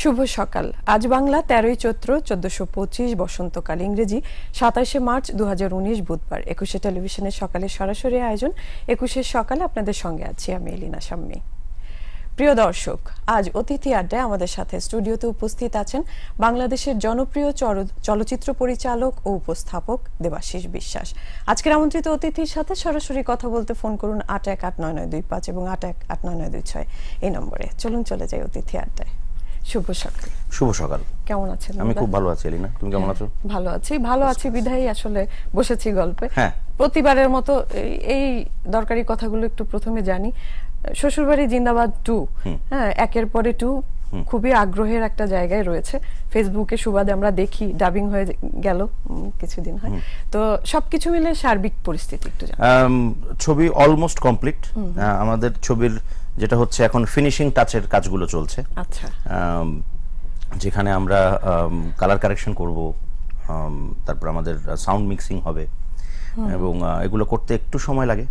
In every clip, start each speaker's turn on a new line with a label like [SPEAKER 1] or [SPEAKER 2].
[SPEAKER 1] শুভ সকাল। আজ বাংলা তেরোই চৈত্র চোদ্দশো পঁচিশ বসন্তকাল। ইংরেজি সাতাশে মার্চ দু হাজার উনিশ বুধবার। একুশে টেলিভিশনের সকালে সরাসরি আয়োজন। একুশের সকালে আপনাদের সঙ্গে আছি আমি এলিনা সাম্মী। প্রিয় দর্শক, আজ অতিথি আড্ডায় আমাদের সাথে স্টুডিওতে উপস্থিত আছেন বাংলাদেশের জনপ্রিয় চলচ্চিত্র পরিচালক ও উপস্থাপক দেবাশিস বিশ্বাস। আজকের আমন্ত্রিত অতিথির সাথে সরাসরি কথা বলতে ফোন করুন আট এক আট নয় নয় দুই পাঁচ এবং আট এক আট নয় নয় দুই ছয়। এই নম্বরে চলুন চলে যাই অতিথি আড্ডায়। শুভ সকাল।
[SPEAKER 2] শুভ সকাল।
[SPEAKER 1] কেমন আছেন
[SPEAKER 2] আমি খুব ভালো আছি এলিনা। তুমি কেমন আছো?
[SPEAKER 1] ভালো আছি। ভালো আছি বিধাই আসলে বসেছি গল্পে। হ্যাঁ। প্রতিবারের মতো এই দরকারি কথাগুলো একটু প্রথমে জানি। শ্বশুরবাড়ি জিন্দাবাদ টু। হ্যাঁ একের পরে টু খুবই আগ্রহের একটা জায়গায় রয়েছে। ফেসবুকে সুবাদে আমরা দেখি ডাবিং হয়ে গেল কিছুদিন হয়। তো সবকিছু মিলে সার্বিক পরিস্থিতি একটু
[SPEAKER 2] ছবি অলমোস্ট কমপ্লিট। আমাদের ছবির যেটা হচ্ছে এখন ফিনিশিং টাচের কাজগুলো চলছে। আচ্ছা। যেখানে আমরা কালার কারেকশন করব তারপর আমাদের সাউন্ড মিক্সিং হবে। এবং এগুলো করতে একটু সময় লাগে।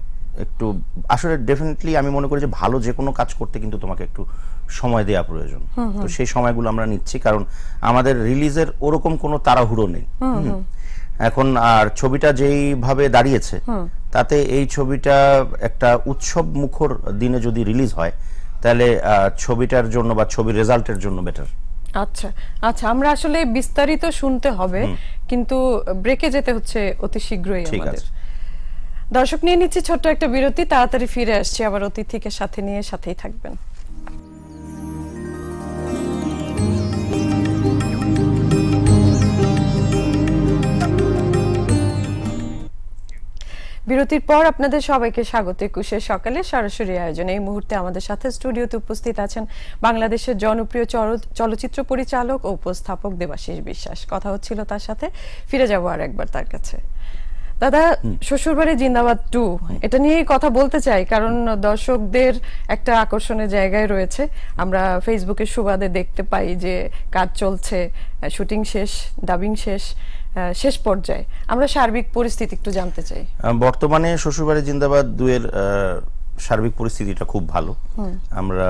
[SPEAKER 2] একটু আসলে ডেফিনেটলি আমি মনে করি যে ভালো যে কোনো কাজ করতে কিন্তু তোমাকে একটু সময় দেওয়া প্রয়োজন। তো সেই সময়গুলো আমরা নিচ্ছি কারণ আমাদের রিলিজের ওরকম কোনো তাড়াহুড়ো নেই। এখন আর ছবিটা যেইভাবে দাঁড়িয়েছে তাতে এই ছবিটা একটা উৎসব মুখর দিনে যদি রিলিজ হয় তাহলে ছবিটার জন্য বা ছবির রেজাল্টের জন্য বেটার।
[SPEAKER 1] আচ্ছা আচ্ছা আমরা আসলে বিস্তারিত শুনতে হবে কিন্তু ব্রেকে যেতে হচ্ছে অতি শীঘ্রই আমাদের। দর্শক নিয়ে নিচ্ছি ছোট্ট একটা বিরতি তাড়াতাড়ি ফিরে আসছি আবার অতিথিকে সাথে নিয়ে সাথেই থাকবেন। বিরতির পর আপনাদের সবাইকে স্বাগত। একুশের সকালে সরাসরি আয়োজন এই মুহূর্তে আমাদের সাথে স্টুডিওতে উপস্থিত আছেন বাংলাদেশের জনপ্রিয় চলচ্চিত্র পরিচালক ও উপস্থাপক দেবাশিস বিশ্বাস। কথা হচ্ছিল তার সাথে। ফিরে যাব আর একবার তার কাছে। দাদা শ্বশুরবাড়ি জিন্দাবাদ টু। এটা নিয়েই কথা বলতে চাই কারণ দর্শকদের একটা আকর্ষণের জায়গায় রয়েছে। আমরা ফেসবুকে সুবাদে দেখতে পাই যে কাজ চলছে শুটিং শেষ ডাবিং শেষ। শেষ পর্যায়ে। আমরা সার্বিক পরিস্থিতি একটু জানতে চাই।
[SPEAKER 2] বর্তমানে শ্বশুরবাড়ি জিন্দাবাদ দুয়ের সার্বিক পরিস্থিতিটা খুব ভালো। আমরা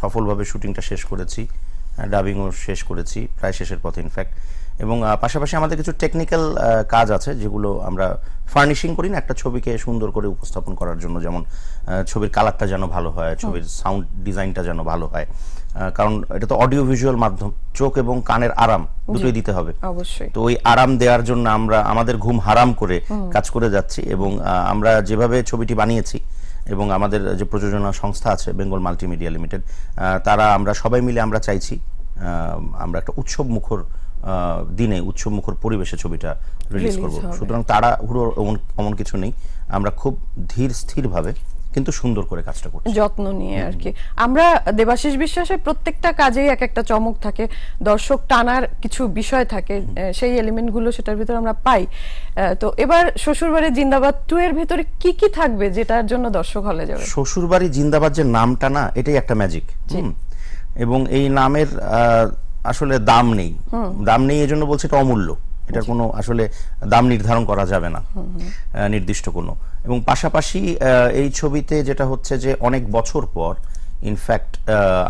[SPEAKER 2] সফলভাবে শুটিংটা শেষ করেছি। ডাবিংও শেষ করেছি প্রায় শেষের পথে ইনফ্যাক্ট এবং পাশাপাশি আমাদের কিছু টেকনিক্যাল কাজ আছে যেগুলো আমরা ফার্নিশিং করি না একটা ছবিকে সুন্দর করে উপস্থাপন করার জন্য যেমন ছবির কালারটা যেন ভালো হয় ছবির সাউন্ড ডিজাইনটা যেন ভালো হয়। কারণ এটা তো অডিও ভিজুয়াল মাধ্যম চোখ এবং কানের আরাম দুটোই দিতে হবে।
[SPEAKER 1] অবশ্যই।
[SPEAKER 2] তো ওই আরাম দেওয়ার জন্য আমরা আমাদের ঘুম হারাম করে কাজ করে যাচ্ছি এবং আমরা যেভাবে ছবিটি বানিয়েছি এবং আমাদের যে প্রযোজনা সংস্থা আছে বেঙ্গল মাল্টিমিডিয়া লিমিটেড তারা আমরা সবাই মিলে আমরা চাইছি আমরা একটা উৎসব মুখর দিনে উৎসব মুখর পরিবেশে ছবিটা রিলিজ করব। সুতরাং তারা হুড়ো এমন কিছু নেই। আমরা খুব ধীর স্থির ভাবে কিন্তু সুন্দর করে কাজটা করছি।
[SPEAKER 1] যত্ন নিয়ে আর কি আমরা দেবাশিস বিশ্বাসের প্রত্যেকটা কাজেই এক একটা চমক থাকে দর্শক টানার কিছু বিষয় থাকে সেই এলিমেন্টগুলো সেটার ভিতরে আমরা পাই। তো এবার শ্বশুরবাড়ি জিন্দাবাদ টু এর ভিতরে কি কি থাকবে যেটার জন্য দর্শক হলে যাবে?
[SPEAKER 2] শ্বশুরবাড়ি জিন্দাবাদ যে নামটা না এটাই একটা ম্যাজিক এবং এই নামের আসলে দাম নেই। দাম নেই এজন্য বলছে এটা অমূল্য। এটার কোনো আসলে দাম নির্ধারণ করা যাবে না। নির্দিষ্ট কোনো। এবং পাশাপাশি এই ছবিতে যেটা হচ্ছে যে অনেক বছর পর ইনফ্যাক্ট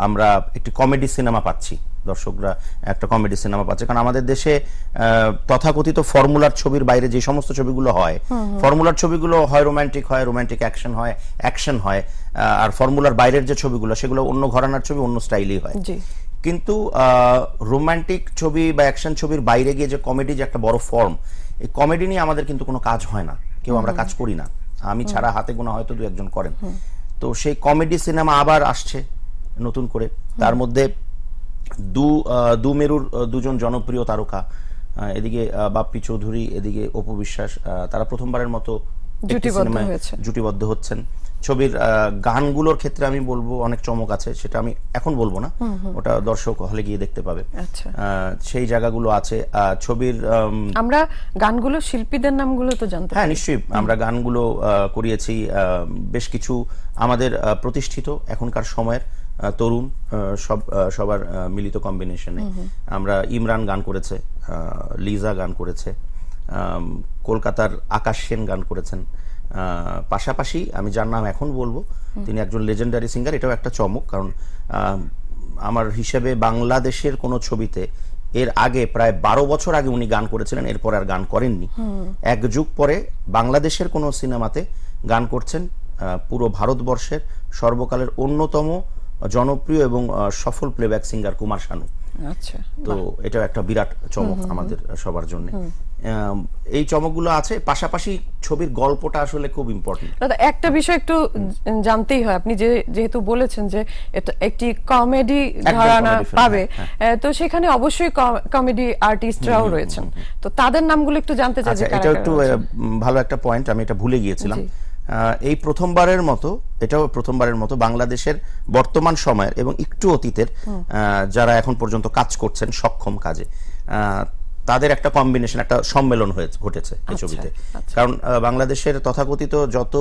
[SPEAKER 2] আমরা একটি কমেডি সিনেমা পাচ্ছি। দর্শকরা একটা কমেডি সিনেমা পাচ্ছে। কারণ আমাদের দেশে তথাকথিত ফর্মুলার ছবির বাইরে যে সমস্ত ছবিগুলো হয় ফর্মুলার ছবিগুলো হয় রোমান্টিক হয় রোমান্টিক অ্যাকশন হয় অ্যাকশন হয় আর ফর্মুলার বাইরের যে ছবিগুলো সেগুলো অন্য ঘরানার ছবি অন্য স্টাইলই হয়। কিন্তু রোমান্টিক ছবি বা অ্যাকশন ছবির বাইরে গিয়ে যে কমেডি যে একটা বড় ফর্ম এই কমেডি নিয়ে আমাদের কিন্তু কোনো কাজ হয় না। কেউ আমরা কাজ করি না। আমি ছাড়া হাতে গোনা হয়তো দু একজন করেন। তো সেই কমেডি সিনেমা আবার আসছে নতুন করে। তার মধ্যে দু দু মেরুর দুজন জনপ্রিয় তারকা এদিকে বাপ্পি চৌধুরী এদিকে অপু বিশ্বাস তারা প্রথমবারের মতো জুটিবদ্ধ হচ্ছেন। ছবির গানগুলোর ক্ষেত্রে আমি বলব অনেক চমক আছে সেটা আমি এখন বলব না। ওটা দর্শক হলে গিয়ে দেখতে পাবে। আচ্ছা। সেই জায়গাগুলো আছে। ছবির
[SPEAKER 1] আমরা গানগুলো শিল্পীদের নামগুলো তো জানতে
[SPEAKER 2] হ্যাঁ নিশ্চয়ই। আমরা গানগুলো করিয়েছি। বেশ কিছু আমাদের প্রতিষ্ঠিত এখনকার সময়ের তরুণ সব সবার মিলিত কম্বিনেশনে আমরা ইমরান গান করেছে লিজা গান করেছে কলকাতার আকাশ সেন গান করেছেন। পাশাপাশি আমি যার নাম এখন বলব তিনি একজন লেজেন্ডারি সিঙ্গার এটাও একটা চমক কারণ আমার হিসেবে বাংলাদেশের কোনো ছবিতে এর আগে প্রায় বারো বছর আগে উনি গান করেছিলেন এরপর আর গান করেননি। এক যুগ পরে বাংলাদেশের কোনো সিনেমাতে গান করছেন পুরো ভারতবর্ষের সর্বকালের অন্যতম জনপ্রিয় এবং সফল প্লেব্যাক সিঙ্গার কুমার শানু।
[SPEAKER 1] আচ্ছা
[SPEAKER 2] তো এটাও একটা বিরাট চমক আমাদের সবার জন্য। এই চমকগুলো আছে পাশাপাশি ছবির গল্পটা আসলে খুব ইম্পর্টেন্ট
[SPEAKER 1] একটা বিষয় একটু জানতেই হয়। আপনি যে যেহেতু বলেছেন যে এটা একটি কমেডি ঘরানা
[SPEAKER 2] comedy
[SPEAKER 1] পাবে
[SPEAKER 2] হ্যাঁ,
[SPEAKER 1] তো সেখানে অবশ্যই কমেডি আর্টিস্টরাও রয়েছেন। তো তাদের নামগুলো একটু জানতে চাই
[SPEAKER 2] আচ্ছা এটা একটু ভালো একটা পয়েন্ট আমি এটা ভুলে গিয়েছিলাম। এই প্রথমবারের মতো এটাও প্রথমবারের মতো বাংলাদেশের বর্তমান সময়ের এবং একটু অতীতের যারা এখন পর্যন্ত কাজ করছেন সক্ষম কাজে তাদের একটা কম্বিনেশন একটা সম্মেলন হয়েছে ঘটেছে এই ছবিতে।
[SPEAKER 1] আচ্ছা।
[SPEAKER 2] কারণ বাংলাদেশের তথাকথিত যত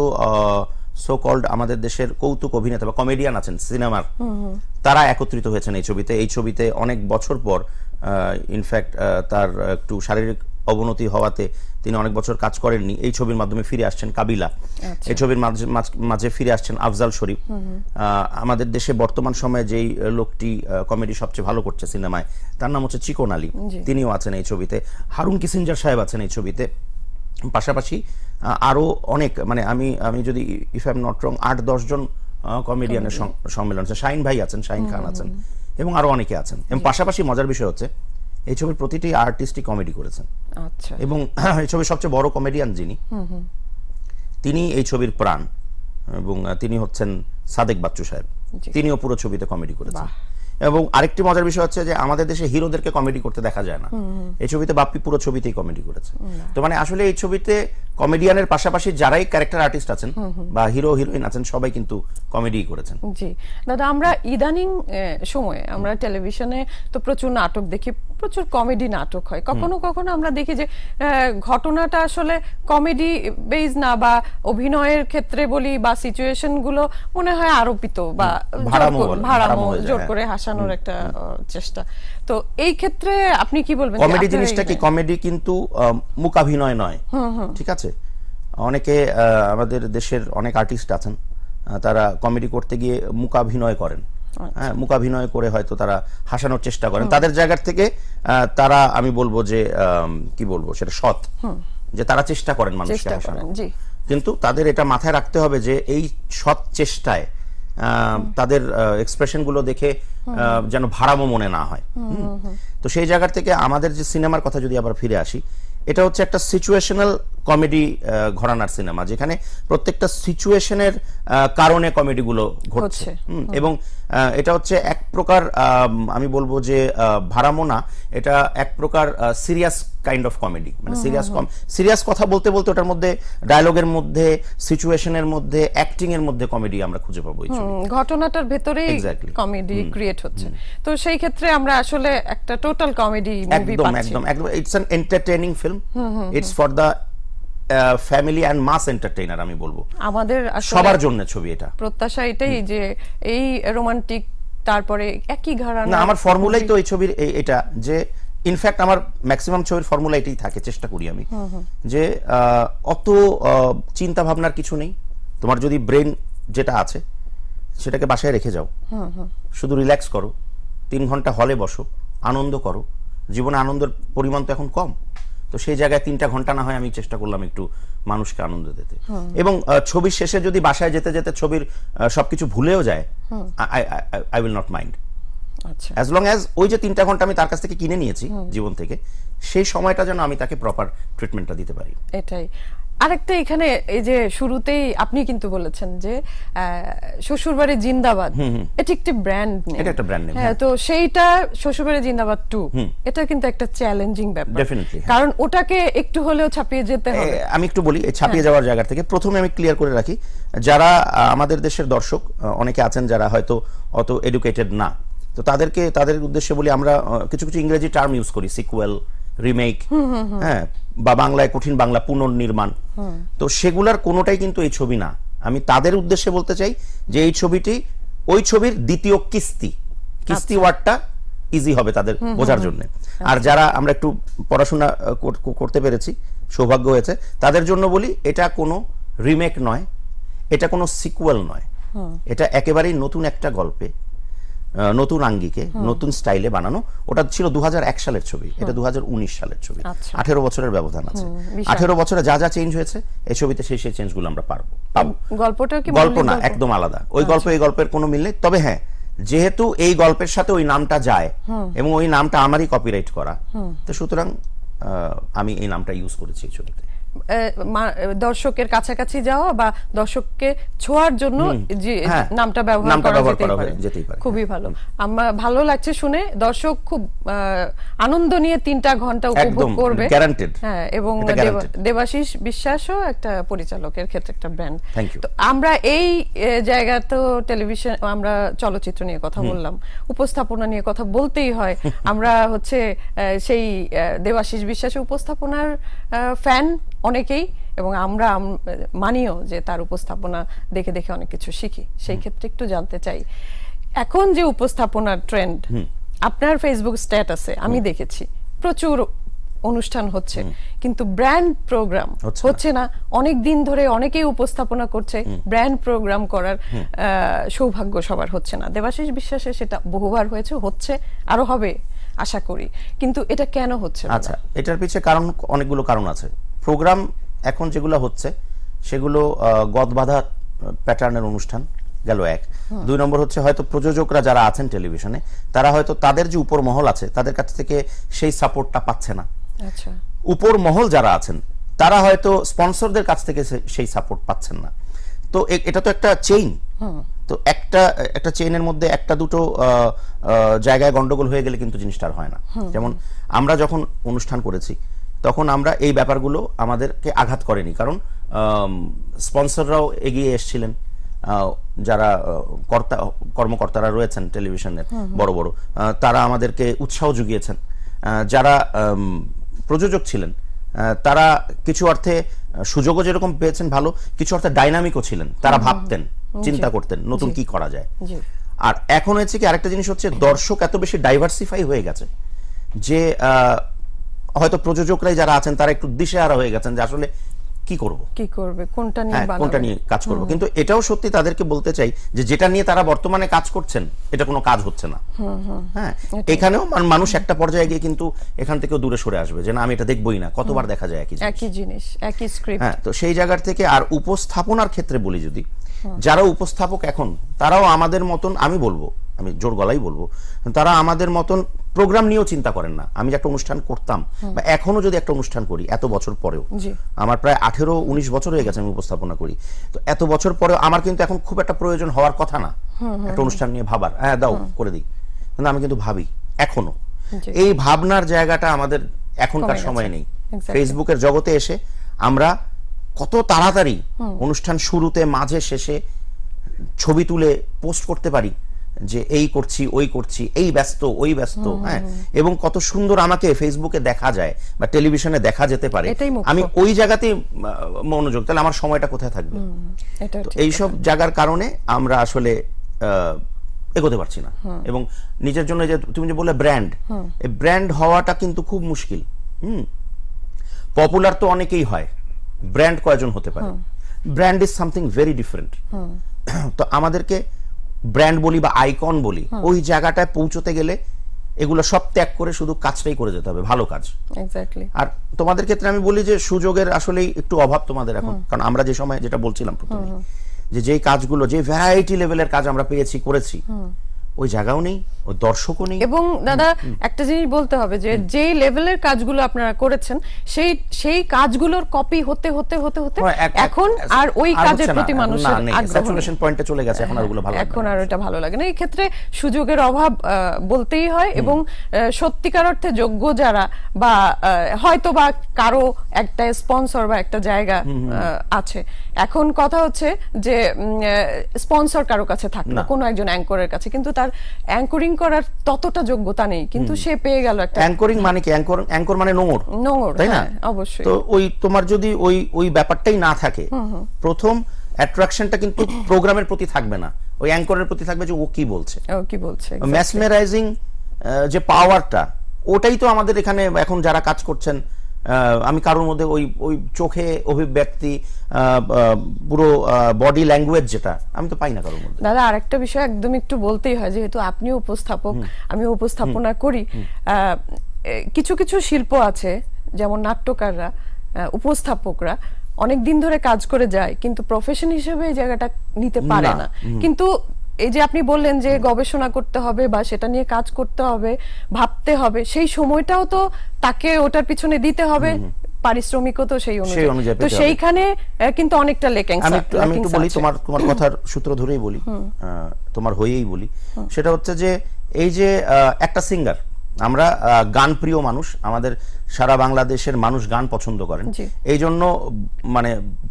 [SPEAKER 2] সো কল্ড আমাদের দেশের কৌতুক অভিনেতা বা কমেডিয়ান আছেন সিনেমার তারা একত্রিত হয়েছেন এই ছবিতে। এই ছবিতে অনেক বছর পর ইনফ্যাক্ট তার একটু শারীরিক অবনতি হওয়াতে তিনি অনেক বছর কাজ করেননি। এই ছবির মাধ্যমে ফিরে আসছেন কাবিলা। এই ছবির মাঝে ফিরে আসছেন আফজাল শরীফ। আমাদের দেশে বর্তমান সময়ে যেই লোকটি কমেডি সবচেয়ে ভালো করছে সিনেমায় তার নাম হচ্ছে চিকন আলী। তিনিও আছেন এই ছবিতে। হারুন কিসিঞ্জার সাহেব আছেন এই ছবিতে। পাশাপাশি আহ, আরও অনেক মানে আমি আমি যদি if I am not wrong আট দশ জন কমেডিয়ানের সম্মেলন আছে। শাহিন ভাই আছেন শাহিন খান আছেন এবং আরও অনেকে আছেন। এবং পাশাপাশি মজার বিষয় হচ্ছে এই ছবির প্রতিটি আর্টিস্টই কমেডি করেছেন।
[SPEAKER 1] আচ্ছা।
[SPEAKER 2] এবং এই ছবির সবচেয়ে বড় কমেডিয়ান যিনি তিনি এই ছবির প্রাণ এবং তিনি হচ্ছেন সাদেক বাচ্চু সাহেব। তিনিও পুরো ছবিতে কমেডি করেছেন। এবং আরেকটি মজার বিষয় হচ্ছে যে আমাদের দেশে হিরোদেরকে কমেডি করতে দেখা যায় না। এই ছবিতে বাপ্পি পুরো ছবিতেই কমেডি করেছে। তো মানে আসলে এই ছবিতে কমেডিয়ানের পাশাপাশি যারাই ক্যারেক্টার আর্টিস্ট আছেন বা হিরো হিরোইন আছেন সবাই কিন্তু কমেডি করেছেন।
[SPEAKER 1] জি। দাদা আমরা ইদানিং সময়ে আমরা টেলিভিশনে তো প্রচুর নাটক দেখি। প্রচুর কমেডি নাটক হয়। কখনো কখনো আমরা দেখি যে ঘটনাটা আসলে কমেডি বেজ না বা অভিনয়ের ক্ষেত্রে বলি বা সিচুয়েশনগুলো মনে হয় আরোপিত বা
[SPEAKER 2] ভাড়ামো হয়ে
[SPEAKER 1] জোর
[SPEAKER 2] হ্যাঁ।
[SPEAKER 1] করে হাসানোর একটা চেষ্টা। তো এই ক্ষেত্রে আপনি কি বলবেন
[SPEAKER 2] কমেডি জিনিসটা কি? কমেডি কিন্তু মূকাভিনয় নয়। ঠিক আছে? অনেকে আমাদের দেশের অনেক আর্টিস্ট আছেন তারা কমেডি করতে গিয়ে মূকাভিনয় করেন। হ্যাঁ মূকাভিনয় করে হয়তো তারা হাসানোর চেষ্টা করেন। তাদের জায়গার থেকে তারা আমি বলব যে কি বলব সেটা সৎ। যে তারা চেষ্টা করেন মানুষকে হাসানোর। কিন্তু তাদের এটা মাথায় রাখতে হবে যে এই সৎ চেষ্টায় আহ, তাদের এক্সপ্রেশনগুলো দেখে যেন ভাড়ামো মনে না হয়। তো সেই জায়গার থেকে আমাদের যে সিনেমার কথা যদি আবার ফিরে আসি এটা হচ্ছে একটা সিচুয়েশনাল কমেডি ঘরানার সিনেমা যেখানে প্রত্যেকটা সিচুয়েশনের কারণে কমেডিগুলো ঘটছে। এবং এটা হচ্ছে এক প্রকার আম, আমি বলব যে আহ, ভাড়ামো এটা এক প্রকার সিরিয়াস কাইন্ড অফ কমেডি মানে সিরিয়াস কম সিরিয়াস কথা বলতে বলতে ওটার মধ্যে ডায়লগের মধ্যে সিচুয়েশনের মধ্যে অ্যাক্টিং এর মধ্যে কমেডি আমরা খুঁজে পাবো
[SPEAKER 1] ঘটনাটার ভেতরেই কমেডি ক্রিয়েট হচ্ছে। তো সেই ক্ষেত্রে আমরা আসলে একটা টোটাল কমেডি মুভি
[SPEAKER 2] একদম
[SPEAKER 1] পাচ্ছি।
[SPEAKER 2] একদম একদম। It's an entertaining film it's for the family and mass entertainer আমি বলব।
[SPEAKER 1] আমাদের
[SPEAKER 2] সবার জন্য ছবি এটা।
[SPEAKER 1] প্রত্যাশা এটাই যে এই রোমান্টিক তারপরে একই ঘরানা
[SPEAKER 2] না আমার ফর্মুলাই তো এই ছবির এটা যে ইনফ্যাক্ট আমার ম্যাক্সিমাম ছবির ফর্মুলা এটাই থাকে চেষ্টা করি আমি। যে অত চিন্তা ভাবনার কিছু নেই। তোমার যদি ব্রেন যেটা আছে সেটাকে বাসায় রেখে যাও। শুধু রিল্যাক্স করো। তিন ঘণ্টা হলে বসো। আনন্দ করো। জীবনে আনন্দের পরিমাণ তো এখন কম। তো সেই জায়গায় তিনটা ঘণ্টা না হয় আমি চেষ্টা করলাম একটু মানুষকে আনন্দ দিতে। এবং ছবির শেষে যদি বাসায় যেতে যেতে ছবির সবকিছু ভুলেও যায় I will not mind as long as ওই যে তিনটা ঘণ্টা আমি তার কাছ থেকে কিনে নিয়েছি জীবন থেকে সেই সময়টা যেন আমি তাকে প্রপার ট্রিটমেন্টটা দিতে পারি।
[SPEAKER 1] এটাই। আরেকটা এখানে এই যে শুরুতেই আপনি কিন্তু বলেছেন যে শ্বশুরবাড়ি জিন্দাবাদ। এটি একটি ব্র্যান্ড
[SPEAKER 2] এটা একটা brand name,
[SPEAKER 1] হ্যাঁ তো সেইটা শ্বশুরবাড়ি জিন্দাবাদ টু এটা কিন্তু একটা চ্যালেঞ্জিং ব্যাপার।
[SPEAKER 2] Definitely, হ্যাঁ।
[SPEAKER 1] কারণ ওটাকে একটু হলেও ছাপিয়ে যেতে হবে।
[SPEAKER 2] আমি একটু বলি ছাপিয়ে যাওয়ার জায়গা থেকে প্রথমে আমি ক্লিয়ার করে রাখি যারা আমাদের দেশের দর্শক অনেকে আছেন যারা হয়তো অত এডুকেটেড না তো তাদেরকে তাদের উদ্দেশ্যে বলি আমরা কিছু কিছু ইংরেজি টার্ম ইউজ করি সিকুয়েল রিমেক হ্যাঁ বা বাংলায় কঠিন বাংলা পুনর্নির্মাণ। তো সেগুলার কোনোটাই কিন্তু এই ছবি না। আমি তাদের উদ্দেশ্যে বলতে চাই যে এই ছবিটি ওই ছবির দ্বিতীয় কিস্তি কিস্তি ওয়ার্ডটা ইজি হবে তাদের বোঝার জন্য। আর যারা আমরা একটু পড়াশোনা করতে পেরেছি সৌভাগ্য হয়েছে তাদের জন্য বলি এটা কোনো রিমেক নয় এটা কোনো সিকুয়েল নয়। এটা একেবারেই নতুন একটা গল্পে। নতুন আঙ্গিকে নতুন স্টাইলে বানানো। ওটা ছিল দু সালের ছবি এটা দু সালের ছবি।
[SPEAKER 1] আচ্ছা।
[SPEAKER 2] আঠেরো বছরের ব্যবধান আছে। আঠেরো বছরে যা যা চেঞ্জ হয়েছে এই ছবিতে সেই সেই চেঞ্জগুলো আমরা পারব পাবো।
[SPEAKER 1] গল্পটা কি
[SPEAKER 2] গল্প না একদম আলাদা। ওই গল্প এই গল্পের কোনো মিল নেই। তবে হ্যাঁ যেহেতু এই গল্পের সাথে ওই নামটা যায় এবং ওই নামটা আমারই কপিরাইট করা তো সুতরাং আহ, আমি এই নামটা ইউজ করেছি এই ছবিতে।
[SPEAKER 1] দর্শকের কাছাকাছি যাওয়া বা দর্শককে ছোঁয়ার জন্য যে
[SPEAKER 2] হ্যাঁ,
[SPEAKER 1] নামটা ব্যবহার করা যেতেই পারে। খুবই ভালো। আমার ভালো লাগছে শুনে। দর্শক খুব আনন্দ নিয়ে তিনটা ঘণ্টা উপভোগ করবে। হ্যাঁ এবং। দেবাশিস বিশ্বাসও একটা পরিচালকের ক্ষেত্রে একটা ব্র্যান্ড তো আমরা এই জায়গা তো টেলিভিশন আমরা চলচ্চিত্র নিয়ে কথা বললাম। উপস্থাপনা নিয়ে কথা বলতেই হয়। আমরা হচ্ছে সেই দেবাশিস বিশ্বাসের উপস্থাপনার ফ্যান অনেকেই এবং আমরা আম- মানিও যে তার উপস্থাপনা দেখে দেখে অনেক কিছু শিখি। সেই ক্ষেত্রে একটু জানতে চাই। এখন যে উপস্থাপনার ট্রেন্ড আপনার ফেসবুক স্ট্যাটাসে আমি দেখেছি প্রচুর অনুষ্ঠান হচ্ছে। কিন্তু ব্র্যান্ড প্রোগ্রাম
[SPEAKER 2] হচ্ছে না।
[SPEAKER 1] অনেক দিন ধরে অনেকেই উপস্থাপনা করছে ব্র্যান্ড প্রোগ্রাম করার আহ, সৌভাগ্য সবার হচ্ছে না। দেবাশিস বিশ্বাসে সেটা বহুবার হয়েছে হচ্ছে আরও হবে আশা করি। কিন্তু এটা কেন হচ্ছে?
[SPEAKER 2] আচ্ছা এটার পিছে কারণ অনেকগুলো কারণ আছে। প্রোগ্রাম এখন যেগুলো হচ্ছে সেগুলো গদবাধা প্যাটার্নের অনুষ্ঠান গেল এক। দুই নম্বর হচ্ছে হয়তো প্রযোজকরা যারা আছেন টেলিভিশনে তারা হয়তো তাদের যে উপর মহল আছে তাদের কাছ থেকে সেই সাপোর্টটা পাচ্ছে না।
[SPEAKER 1] আচ্ছা।
[SPEAKER 2] উপর মহল যারা আছেন তারা হয়তো স্পন্সরদের কাছ থেকে সেই সাপোর্ট পাচ্ছেন না। তো এটা তো একটা চেইন। তো একটা একটা চেইনের মধ্যে একটা দুটো জায়গায় গন্ডগোল হয়ে গেলে কিন্তু জিনিসটা আর হয় না। যেমন আমরা যখন অনুষ্ঠান করেছি তখন আমরা এই ব্যাপারগুলো আমাদেরকে আঘাত করেনি। কারণ স্পন্সররাও এগিয়ে এসেছিলেন। যারা কর্তা কর্মকর্তারা রয়েছেন টেলিভিশনের বড় বড় তারা আমাদেরকে উৎসাহ জুগিয়েছেন যারা প্রযোজক ছিলেন তারা কিছু অর্থে সুযোগও যেরকম পেয়েছেন ভালো কিছু অর্থে ডাইনামিকও ছিলেন। তারা ভাবতেন চিন্তা করতেন নতুন কি করা যায়। আর এখন হয়েছে কি আরেকটা জিনিস হচ্ছে দর্শক এত বেশি ডাইভার্সিফাই হয়ে গেছে যে হয়তো প্রযোজকরাই যারা আছেন তারা একটু দিশেহারা হয়ে গেছেন যে আসলে কি করব।
[SPEAKER 1] কি করবে? কোনটা নিয়ে
[SPEAKER 2] হ্যাঁ কোনটা নিয়ে কাজ করব। কিন্তু এটাও সত্যি তাদেরকে বলতে চাই যে যেটা নিয়ে তারা বর্তমানে কাজ করছেন এটা কোনো কাজ হচ্ছে না। হ্যাঁ এখানেও মানুষ একটা পর্যায়ে গিয়ে কিন্তু এখান থেকেও দূরে সরে আসবে যে না আমি এটা দেখবই না কতবার দেখা যায় একই জিনিস।
[SPEAKER 1] একই জিনিস একই স্ক্রিপ্ট
[SPEAKER 2] হ্যাঁ তো সেই জায়গার থেকে আর উপস্থাপনার ক্ষেত্রে বলি যদি যারা উপস্থাপক এখন তারাও আমাদের মতন আমি বলব আমি জোর গলাই বলব তারা আমাদের মতন প্রোগ্রাম নিয়েও চিন্তা করেন না। আমি একটা অনুষ্ঠান করতাম বা এখনও যদি একটা অনুষ্ঠান করি এত বছর পরেও। আমার প্রায় আঠেরো উনিশ বছর হয়ে গেছে আমি উপস্থাপনা করি। তো এত বছর পরেও আমার কিন্তু এখন খুব একটা প্রয়োজন হওয়ার কথা না। একটা অনুষ্ঠান নিয়ে ভাবার। হ্যাঁ দাও করে দিই। কিন্তু আমি কিন্তু ভাবি
[SPEAKER 1] এখনও
[SPEAKER 2] এই ভাবনার জায়গাটা আমাদের এখনকার সময় নেই। ফেসবুকের জগতে এসে আমরা কত তাড়াতাড়ি অনুষ্ঠান শুরুতে মাঝে শেষে ছবি তুলে পোস্ট করতে পারি। যে এই করছি ওই করছি এই ব্যস্ত ওই ব্যস্ত হ্যাঁ? এবং কত সুন্দর আমাকে ফেসবুকে দেখা যায় বা টেলিভিশনে দেখা যেতে পারে। আমি ওই জায়গাতেই মনোযোগ তাহলে আমার সময়টা কোথায় থাকবে? এইসব জায়গার কারণে আমরা আসলে এগোতে পারছি না। এবং নিজের জন্য যে তুমি যে বললে ব্র্যান্ড এই ব্র্যান্ড হওয়াটা কিন্তু খুব মুশকিল। হুম? পপুলার তো অনেকেই হয়। ব্র্যান্ড কয়জন হতে পারে? Brand is something very different তো আমাদেরকে ব্র্যান্ড বলি বা আইকন বলি ওই জায়গাটায় পৌঁছতে গেলে এগুলো সব ত্যাগ করে শুধু কাজটাই করে যেতে হবে ভালো কাজ। আর তোমাদের ক্ষেত্রে আমি বলি যে সুযোগের আসলেই একটু অভাব তোমাদের এখন কারণ আমরা যে সময় যেটা বলছিলাম প্রথমে যে যেই কাজগুলো যে ভ্যারাইটি লেভেলের কাজ আমরা পেয়েছি করেছি ওই জায়গাও নেই। দর্শকও নেই।
[SPEAKER 1] এবং দাদা একটা জিনিস বলতে হবে যে যেই লেভেলের কাজগুলো আপনারা করেছেন সেই সেই কাজগুলোর কপি হতে হতে হতে হতে এখন আর ওই কাজের প্রতি মানুষের
[SPEAKER 2] point-এ চলে গেছে এখন আর ওগুলো ভালো
[SPEAKER 1] এখন আর এটা ভালো লাগে না। এই ক্ষেত্রে সুযোগের অভাব বলতেই হয় এবং সত্যিকার অর্থে যোগ্য যারা বা হয়তো বা কারও একটা স্পন্সর বা একটা জায়গা আছে। এখন কথা হচ্ছে যে স্পন্সর কারও কাছে থাকল
[SPEAKER 2] না।
[SPEAKER 1] কোনো একজন অ্যাঙ্করের কাছে। কিন্তু তার অ্যাঙ্করিং করার ততটা যোগ্যতা নেই কিন্তু সে পেয়ে গেল একটা
[SPEAKER 2] অ্যাঙ্করিং মানে কি? অ্যাঙ্কর অ্যাঙ্কর মানে নোংর
[SPEAKER 1] নোংর
[SPEAKER 2] তাই না?
[SPEAKER 1] হ্যাঁ, অবশ্যই।
[SPEAKER 2] তো ওই তোমার যদি ওই ওই ব্যাপারটাই না থাকে প্রথম অ্যাট্রাকশনটা কিন্তু প্রোগ্রামের প্রতি থাকবে না। ওই অ্যাঙ্করের প্রতি থাকবে যে ও কি বলছে।
[SPEAKER 1] ও কি বলছে
[SPEAKER 2] ম্যাসমেরাইজিং যে পাওয়ারটা ওটাই তো আমাদের এখানে এখন যারা কাজ করছেন আমি কারোর মধ্যে ওই ওই চোখে অভিব্যক্তি পুরো বডি ল্যাঙ্গুয়েজ যেটা আমি তো পাই না কারোর মধ্যে।
[SPEAKER 1] দাদা আরেকটা বিষয় একদম একটু বলতেই হয় যেহেতু আপনিও উপস্থাপক আমি উপস্থাপনা করি। কিছু কিছু শিল্প আছে যেমন নাট্যকাররা উপস্থাপকরা অনেক দিন ধরে কাজ করে যায় কিন্তু প্রফেশন হিসেবে এই জায়গাটা নিতে পারে
[SPEAKER 2] না
[SPEAKER 1] কিন্তু এই যে আপনি বললেন যে গবেষণা করতে হবে বা সেটা নিয়ে কাজ করতে হবে ভাবতে হবে সেই সময়টাও তো তাকে ওটার পিছনে দিতে হবে পারিশ্রমিকও তো সেই অনুযায়ী।
[SPEAKER 2] অনুযায়ী
[SPEAKER 1] তো সেইখানে কিন্তু অনেকটা লেকিং
[SPEAKER 2] আমি আমি একটু বলি তোমার তোমার কথার সূত্র ধরেই বলি তোমার হয়েই বলি। সেটা হচ্ছে যে এই যে একটা সিঙ্গার আমরা গান প্রিয় মানুষ আমাদের সারা বাংলাদেশের মানুষ গান পছন্দ করেন। এই জন্য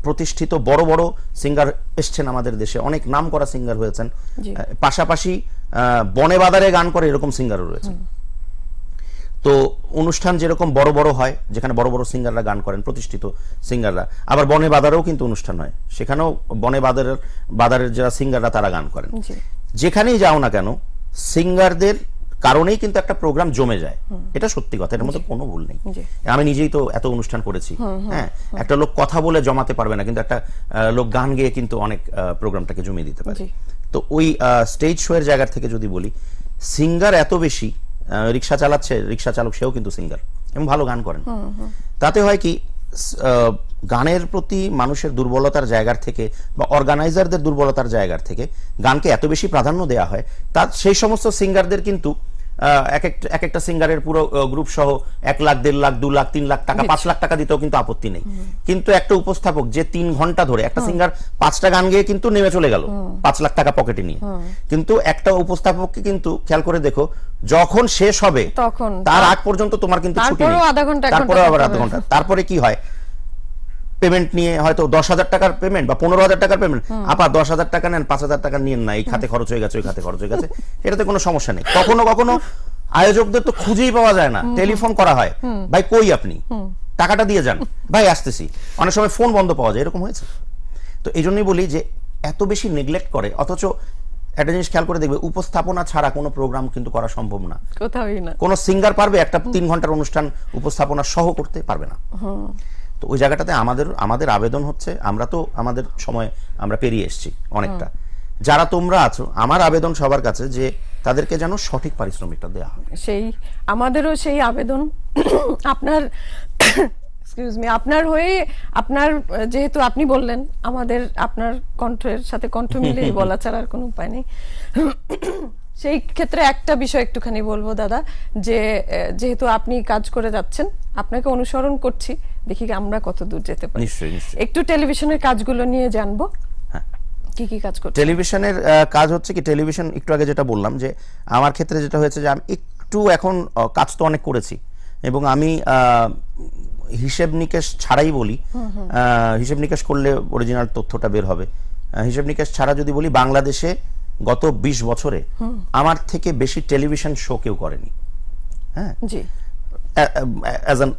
[SPEAKER 2] প্রতিষ্ঠিত প্রতিষ্ঠিত বড় বড় সিঙ্গার এসছেন আমাদের দেশে। অনেক নাম করা সিঙ্গার হয়েছেন পাশাপাশি বনে বাদারে গান করে এরকম সিঙ্গারও রয়েছেন। তো অনুষ্ঠান যেরকম বড় বড় হয় যেখানে বড় বড় সিঙ্গাররা গান করেন প্রতিষ্ঠিত সিঙ্গাররা আবার বনে বাদারেও কিন্তু অনুষ্ঠান হয়। সেখানেও বনে বাদারের বাদারের যারা সিঙ্গাররা তারা গান করেন। যেখানেই যাও না কেন সিঙ্গারদের কারণেই কিন্তু একটা প্রোগ্রাম জমে যায়। এটা সত্যি কথা এর মধ্যে কোনো ভুল নেই। আমি নিজেই তো এত অনুষ্ঠান করেছি। হ্যাঁ একটা লোক কথা বলে জমাতে পারবে না কিন্তু একটা লোক গান গেয়ে কিন্তু অনেক প্রোগ্রামটাকে জমিয়ে দিতে পারে। তো ওই স্টেজ শো এর জায়গা থেকে যদি বলি সিঙ্গার এত বেশি রিক্সা চালাচ্ছে রিক্সা চালক সেও কিন্তু সিঙ্গার এবং ভালো গান করেন। তাতে হয় কি আহ, গানের প্রতি মানুষের দুর্বলতার জায়গার থেকে বা অর্গানাইজারদের দুর্বলতার জায়গার থেকে গানকে এত বেশি প্রাধান্য দেওয়া হয় তার সেই সমস্ত সিঙ্গারদের কিন্তু এক একটা এক একটা সিঙ্গারের পুরো গ্রুপ সহ এক লাখ দেড় লাখ দু লাখ তিন লাখ টাকা পাঁচ লাখ টাকা দিতেও কিন্তু আপত্তি নেই। কিন্তু একটা উপস্থাপক যে তিন ঘণ্টা ধরে একটা সিঙ্গার পাঁচটা গান গেয়ে কিন্তু নেমে চলে গেল পাঁচ লাখ টাকা পকেটে নিয়ে। কিন্তু একটা উপস্থাপককে কিন্তু খেয়াল করে দেখো যখন শেষ হবে
[SPEAKER 1] তখন
[SPEAKER 2] তার আগ পর্যন্ত তোমার কিন্তু ছুটি নেই। তারপরে আবার আধা ঘণ্টা। তারপরে কি হয়? পেমেন্ট নিয়ে হয়তো দশ হাজার টাকার পেমেন্ট বা পনেরো হাজার টাকার পেমেন্ট আপা দশ হাজার টাকা নেন পাঁচ হাজার টাকা নিয়েন না এই খাতে খরচ হয়ে গেছে ওই খাতে খরচ হয়ে গেছে। এটাতে কোনো সমস্যা নেই। কখনো কখনো আয়োজকদের তো খুঁজেই পাওয়া যায় না। টেলিফোন করা হয়। ভাই কই আপনি? টাকাটা দিয়ে যান। ভাই আসতেছি। অনেক সময় ফোন বন্ধ পাওয়া যায় এরকম হয়েছে। তো এই জন্যই বলি যে এত বেশি নেগলেক্ট করে অথচ একটা জিনিস খেয়াল করে দেখবে উপস্থাপনা ছাড়া কোনো প্রোগ্রাম কিন্তু করা সম্ভব না।
[SPEAKER 1] কোথাওই না।
[SPEAKER 2] কোনো সিঙ্গার পারবে একটা তিন ঘণ্টার অনুষ্ঠান উপস্থাপনা সহ করতে পারবে না। তো ওই জায়গাটাতে আমাদের আমাদের আবেদন হচ্ছে আমরা তো আমাদের সময় আমরা পেরিয়ে এসেছি অনেকটা। যারা তোমরা আছো আমার আবেদন সবার কাছে যে তাদেরকে যেন সঠিক পারিশ্রমিকটা দেওয়া হয়।
[SPEAKER 1] সেই আমাদেরও সেই আবেদন আপনার এক্সকিউজ মি আপনার হয়ে আপনার যেহেতু আপনি বললেন আমাদের আপনার কণ্ঠের সাথে কণ্ঠ মিলেই বলা ছাড়া আর কোনো উপায় নেই। সেই ক্ষেত্রে একটা বিষয় একটুখানি বলব দাদা যে যেহেতু আপনি কাজ করে যাচ্ছেন আপনাকে অনুসরণ করছি। দেখি আমরা কত দূর যেতে পারি।
[SPEAKER 2] নিশ্চয়ই নিশ্চয়ই।
[SPEAKER 1] একটু টেলিভিশনের কাজগুলো নিয়ে জানব।
[SPEAKER 2] হ্যাঁ।
[SPEAKER 1] কি কি কাজ করছেন
[SPEAKER 2] টেলিভিশনের কাজ হচ্ছে কি টেলিভিশন একটু আগে যেটা বললাম যে আমার ক্ষেত্রে যেটা হয়েছে যে আমি একটু এখন কাজ তো অনেক করেছি এবং আমি হিসেব নিকেশ ছাড়াই বলি। হিসেব নিকেশ করলে অরিজিনাল তথ্যটা বের হবে। হিসেব নিকেশ ছাড়া যদি বলি বাংলাদেশে গত ২০ বছরে আমার থেকে বেশি টেলিভিশন শো কেউ করেনি। হ্যাঁ?
[SPEAKER 1] জি।
[SPEAKER 2] As an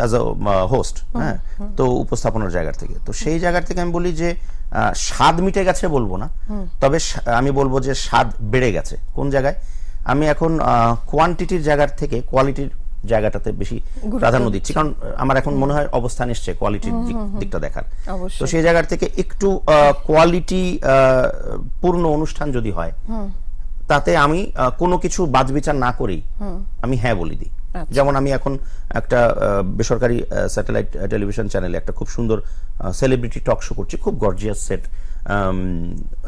[SPEAKER 2] as a host হ্যাঁ? তো উপস্থাপনার জায়গা থেকে। তো সেই জায়গা থেকে আমি বলি যে স্বাদ মিটে গেছে বলব না। তবে আমি বলব যে স্বাদ বেড়ে গেছে। কোন জায়গায়? আমি এখন কোয়ান্টিটির জায়গার থেকে কোয়ালিটির জায়গাটাতে বেশি প্রাধান্য দিচ্ছি। কারণ আমার এখন মনে হয় অবস্থান এসছে কোয়ালিটির দিকটা দেখার। তো সেই জায়গার থেকে একটু কোয়ালিটি পূর্ণ অনুষ্ঠান যদি হয় তাতে আমি কোনো কিছু বাজবিচার না করেই আমি হ্যাঁ বলে দিই। যেমন আমি এখন একটা বেসরকারি স্যাটেলাইট টেলিভিশন চ্যানেলে একটা খুব সুন্দর সেলিব্রিটি টক শো করছি খুব গর্জিয়াস সেট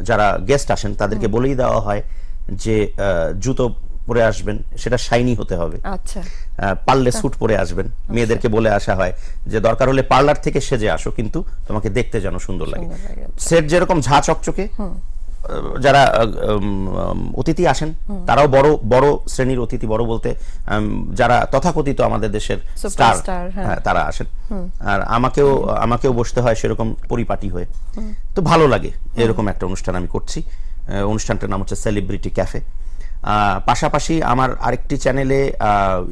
[SPEAKER 2] যারা গেস্ট আসেন তাদেরকে বলেই দেওয়া হয় যে জুতো পরে আসবেন সেটা শাইনি হতে হবে।
[SPEAKER 1] আচ্ছা।
[SPEAKER 2] পারলে স্যুট পরে আসবেন। মেয়েদেরকে বলে আসা হয় যে দরকার হলে পার্লার থেকে সেজে আসো কিন্তু তোমাকে দেখতে যেন সুন্দর লাগে। সেট যেরকম ঝা চকচকে যারা অতিথি আসেন তারাও বড় বড় শ্রেণির অতিথি বড় বলতে যারা তথাকথিত আমাদের দেশের স্টার
[SPEAKER 1] হ্যাঁ।
[SPEAKER 2] হ্যাঁ তারা আসেন। আর আমাকেও আমাকেও বসতে হয় সেরকম পরিপাটি হয়ে। তো ভালো লাগে এরকম একটা অনুষ্ঠান আমি করছি। অনুষ্ঠানটার নাম হচ্ছে সেলিব্রিটি ক্যাফে পাশাপাশি আমার আরেকটি চ্যানেলে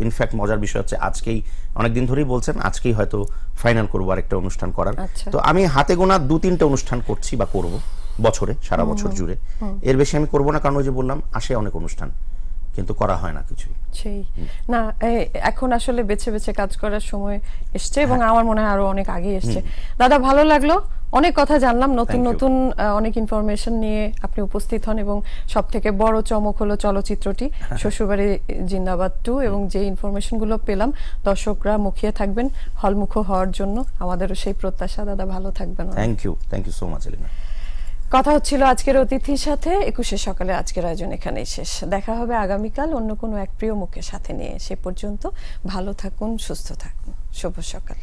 [SPEAKER 2] ইনফ্যাক্ট মজার বিষয় হচ্ছে আজকেই অনেকদিন ধরেই বলছেন আজকেই হয়তো ফাইনাল করব আরেকটা অনুষ্ঠান করার।
[SPEAKER 1] আচ্ছা।
[SPEAKER 2] তো আমি হাতে গোনা দু তিনটা অনুষ্ঠান করছি বা করব। বছরে সারা বছর জুড়ে। এর বেশি আমি করব না কারণ ওই যে বললাম আসে অনেক অনুষ্ঠান কিন্তু করা হয় না কিছুই।
[SPEAKER 1] সেই। না এখন আসলে বেছে বেছে কাজ করার সময় এসছে এবং আমার মনে হয় আরও অনেক আগে এসছে। দাদা ভালো লাগল। অনেক কথা জানলাম নতুন নতুন অনেক ইনফরমেশন নিয়ে আপনি উপস্থিত হন এবং সব থেকে বড় চমক হলো চলচ্চিত্রটি শ্বশুরবাড়ি জিন্দাবাদ টু এবং যে ইনফরমেশনগুলো পেলাম দর্শকরা মুখিয়ে থাকবেন হলমুখ হওয়ার জন্য। আমাদেরও সেই প্রত্যাশা। দাদা ভালো থাকবেন
[SPEAKER 2] thank you thank you so much Elina
[SPEAKER 1] কথা হচ্ছিল আজকের অতিথির সাথে। একুশে সকালে আজকের আয়োজন এখানেই শেষ। দেখা হবে আগামীকাল অন্য কোনো এক প্রিয় মুখের সাথে নিয়ে। সে পর্যন্ত ভালো থাকুন, সুস্থ থাকুন। শুভ সকাল।